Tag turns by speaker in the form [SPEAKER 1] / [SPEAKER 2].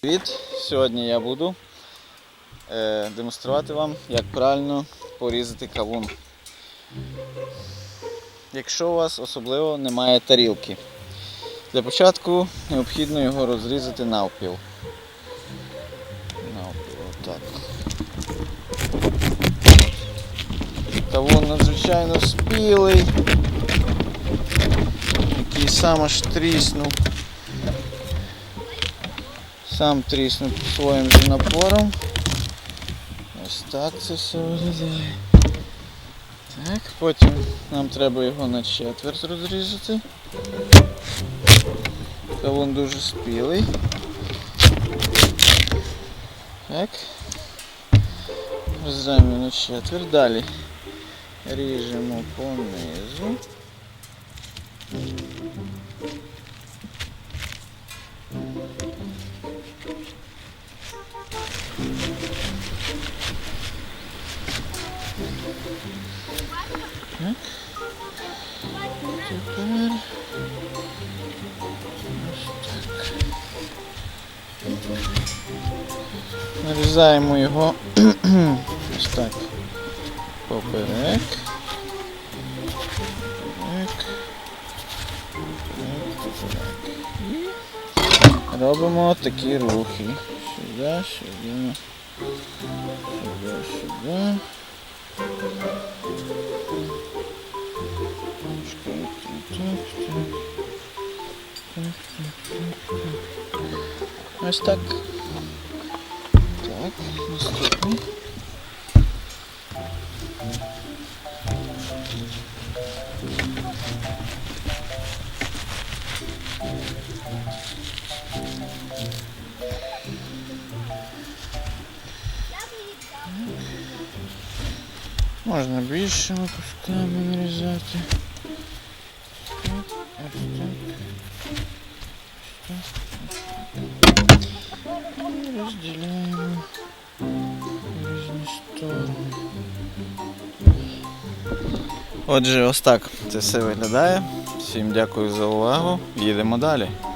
[SPEAKER 1] Привіт! Сьогодні я буду е, демонструвати вам, як правильно порізати кавун. Якщо у вас особливо немає тарілки. Для початку необхідно його розрізати навпіл. Навпіл, отак. Кавун надзвичайно спілий, який сам аж тріснув. Сам тріснув своїм же напором. Ось так це все виглядає. Так, потім нам треба його на четверть розрізати. Кавун дуже спілий. Так. Розрізаємо на четверть. Далі ріжемо понизу. Так. Тепер. Нарізаємо його ось так. Поперек. Поперек, поперек. І робимо такі рухи. Сюди, сюди. Сюди, сюди. Ось так. Так, наступний. Можна більшими кусками нарізати. Ось так. Ось И разделяем нижнюю сторони. Отже, ось так це все виглядає. Всім дякую за увагу. Їдемо далі.